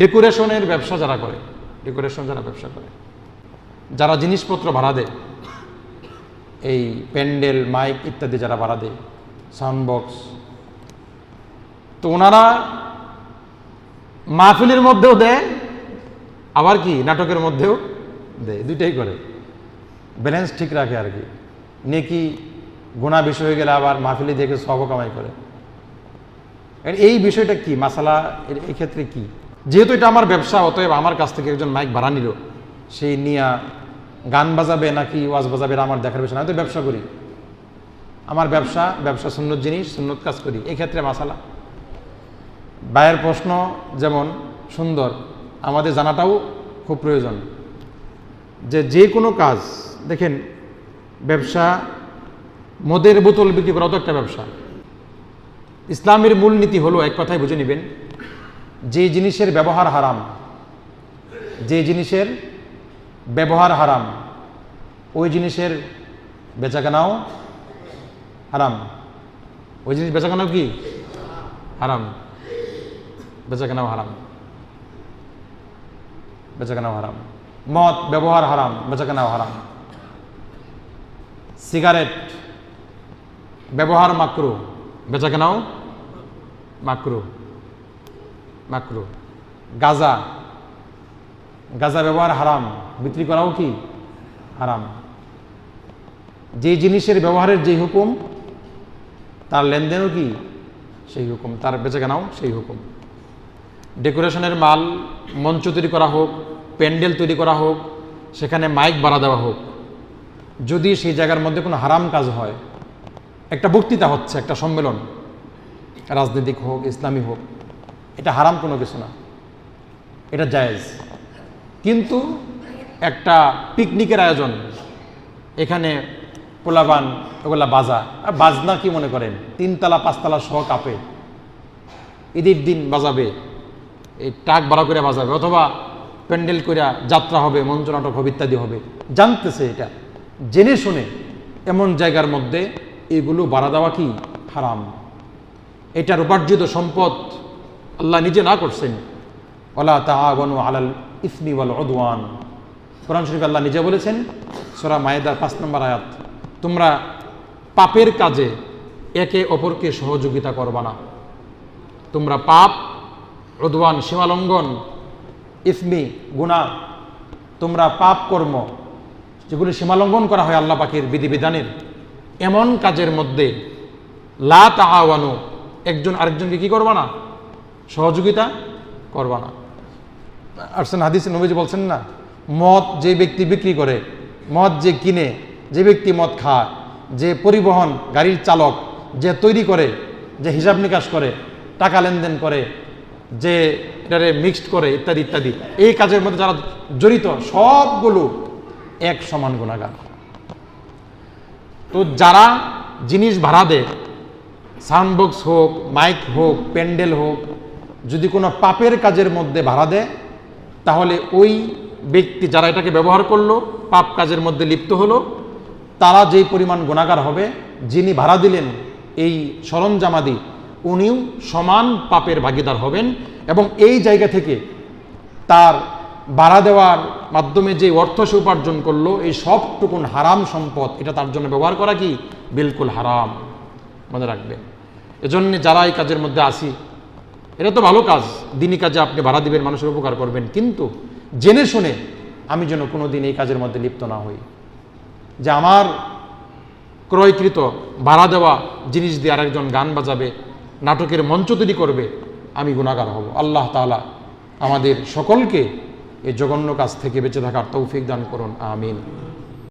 ডেকোরেশনের ব্যবসা যারা করে ডেকোরেশন যারা ব্যবসা করে, যারা জিনিসপত্র ভাড়া দেয়, এই প্যান্ডেল, মাইক ইত্যাদি যারা ভাড়া দেয় সাউন্ড বক্স তো ওনারা মাহফিলের মধ্যেও দেয়, আবার কি নাটকের মধ্যেও দেয়, দুইটাই করে। ব্যালেন্স ঠিক রাখে আর কি। নেকি গোনা বিষয় হয়ে গেলে আবার মাহফিলে দেখে সব কামাই করে। এই বিষয়টা কি? মাসালা এর কি? যেহেতু এটা আমার ব্যবসা, অতএব আমার কাছ থেকে একজন মাইক ভাড়া নিল। সেই নিয়া গান বাজাবে নাকি ওয়াজ বাজাবে আমার দেখার বিষয় না তো ব্যবসা করি। আমার ব্যবসা ব্যবসা সুন্নত জিনিস, সুন্নত কাজ করি, এই ক্ষেত্রে মাসালা। বায়ের প্রশ্ন যেমন, সুন্দর, আমাদের জানাটাও খুব প্রয়োজন। যে যে কোনো কাজ, দেখেন, ব্যবসা, মদের বোতল বিক্রি করাও তো একটা ব্যবসা। ইসলামের মূলনীতি হলো, এক কথায় বুঝে নেবেন যে জিনিসের ব্যবহার হারাম, যে জিনিসের ব্যবহার হারাম, ওই জিনিসের বেচাকেনাও হারাম। ওই জিনিস বেচাকেনাও কি? হারাম। বেচাকেনাও হারাম। বেচাকেনাও হারাম। মদ ব্যবহার হারাম, বেচাকেনাও হারাম। সিগারেট ব্যবহার মাকরু, বেচাকেনাও মাকরু। মাকরু। গাজা। গাজা ব্যবহার হারাম। বিক্রি করাও কি? হারাম। যে জিনিসের ব্যবহারের যে হুকুম, তার লেনদেনও কি? সেই হুকুম। তার বেচাকেনাও সেই হুকুম। ডেকোরেশনের মাল মঞ্চ তৈরি করা হোক, প্যান্ডেল তৈরি করা হোক, সেখানে মাইক বাড়া দেওয়া হোক, যদি সেই জায়গার মধ্যে কোনো হারাম কাজ হয়, একটা বক্তৃতা হচ্ছে, একটা সম্মেলন। রাজনৈতিক হোক, ইসলামী হোক এটা হারাম কোনো কিছু না। এটা জায়েজ। কিন্তু একটা পিকনিকের আয়োজন, এখানে পোলাবান ওগুলা বাজা। আর বাজনা কি মনে করেন? তিনতলা, পাঁচতলা সহ কাপে। ঈদের দিন বাজাবে, এই টাক ভাড়া করে বাজাবে, অথবা প্যান্ডেল করে যাত্রা হবে, মঞ্চ নাটক হবে ইত্যাদি হবে। জানতেছে এটা। জেনে শুনে এমন জায়গার মধ্যে এগুলো বাড়া দেওয়া কি হারাম? এটার উপার্জিত সম্পদ আল্লাহ নিজে না করছেন। ওলা তাহাবনু আলাল ইসমি ওয়াল অদওয়ান কোরআন শরীফ আল্লাহ নিজে বলেছেন, সোরা মায়েদার পাঁচ নম্বর আয়াত, তোমরা পাপের কাজে একে অপরকে সহযোগিতা করবা না। তোমরা পাপ অদওয়ান সীমালঙ্ঘন, ইসমি গুণা তোমরা পাপ কর্ম, যেগুলি সীমালঙ্ঘন করা হয় আল্লাহ পাখির বিধিবিধানের, এমন কাজের মধ্যে লা তাহাওয়ানু একজন আরেকজনকে কি করবা না? সহযোগিতা করবা না। আরসেন হাদিস নবীজি বলছেন না, মদ যে ব্যক্তি বিক্রি করে, মদ যে কিনে, যে ব্যক্তি মদ খায়, যে পরিবহন গাড়ির চালক যে তৈরি করে, যে হিসাব নিকাশ করে, টাকা লেনদেন করে, যে এটারে মিক্সড করে, ইত্যাদি ইত্যাদি, এই কাজের মধ্যে যারা জড়িত, সবগুলো এক সমান গুণাগার। তো যারা জিনিস ভাড়া দেয়, সাউন্ড বক্স হোক, মাইক হোক, প্যান্ডেল হোক যদি কোনো পাপের কাজের মধ্যে ভাড়া দেয়, তাহলে ওই ব্যক্তি যারা এটাকে ব্যবহার করল, পাপ কাজের মধ্যে লিপ্ত হলো, তারা যেই পরিমাণ গুণাগার হবে, যিনি ভাড়া দিলেন এই সরঞ্জামাদি, উনিও সমান পাপের ভাগিদার হবেন এবং এই জায়গা থেকে তার ভাড়া দেওয়ার মাধ্যমে যে অর্থ সে উপার্জন করল, এই সবটুকুন হারাম সম্পদ, এটা তার জন্য ব্যবহার করা কি? বিলকুল হারাম। মনে রাখবেন। এজন্য যারা এই কাজের মধ্যে আসি এটা তো ভালো কাজ। দিনই কাজে আপনি ভাড়া দিবেন, মানুষের উপকার করবেন। কিন্তু জেনে শুনে আমি যেন কোনো দিন এই কাজের মধ্যে লিপ্ত না হই। যে আমার ক্রয়কৃত ভাড়া দেওয়া জিনিস দিয়ে আরেকজন গান বাজাবে, নাটকের মঞ্চ তৈরি করবে, আমি গুণাগার হব। আল্লাহ তাআলা আমাদের সকলকে এই জঘন্য কাজ থেকে বেঁচে থাকার তৌফিক দান করুন। আমিন।